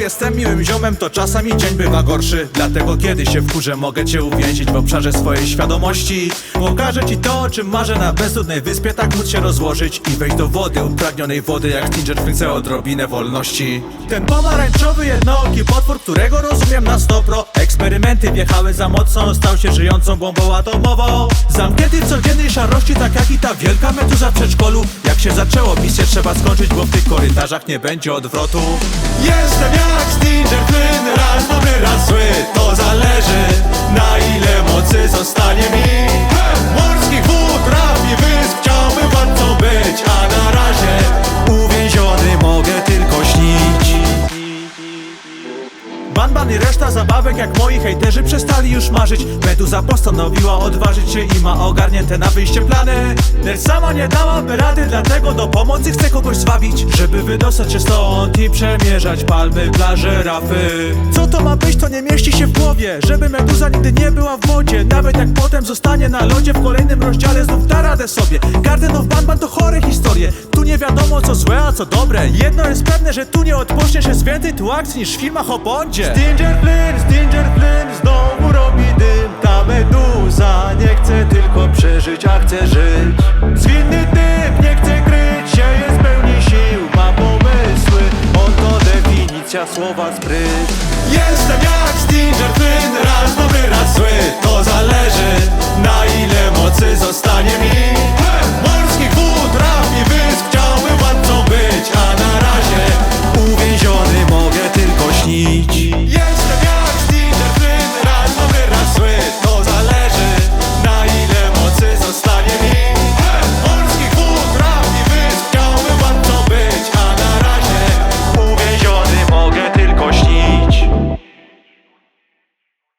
Jestem miłym ziomem, to czasami dzień bywa gorszy. Dlatego kiedy się wkurzę, mogę cię uwięzić w obszarze swojej świadomości. Pokażę ci to, o czym marzę na bezludnej wyspie Tak móc się rozłożyć i wejść do wody Upragnionej wody jak Ginger Prince odrobinę wolności. Ten pomarańczowy jednooki potwór, którego rozumiem na stopro Eksperymenty wjechały za mocno, stał się żyjącą bombą atomową. Zamknięty codziennej szarości, tak jak i ta wielka meduza w przedszkolu. Jak się zaczęło, misję trzeba skończyć, bo w tych korytarzach nie będzie odwrotu. Jestem jak Stinger Flynn, raz dobry, raz zły. To zależy na ile mocy zostanie mi Banban i reszta zabawek jak moi hejterzy przestali już marzyć. Meduza postanowiła odważyć się i ma ogarnięte na wyjście plany. Lecz sama nie dałaby rady, dlatego do pomocy chce kogoś zwabić Żeby wydostać się stąd i przemierzać palmy, plaże, rafy Co to ma być, to nie mieści się w głowie. Żeby Meduza nigdy nie była w wodzie Nawet jak potem zostanie na lodzie w kolejnym rozdziale znów da radę sobie. Garden of Banban to chore historie Tu nie wiadomo co złe, a co dobre. Jedno jest pewne, że tu nie odpoczniesz Jest więcej tu akcji niż w filmach o Bondzie. Stinger Flynn, Stinger Flynn Znowu robi dym. Ta meduza nie chce tylko przeżyć, a chce żyć. Zwinny typ nie chce kryć się Jest pełni sił, ma pomysły. Oto definicja słowa spryt. Jestem jak Stinger Flynn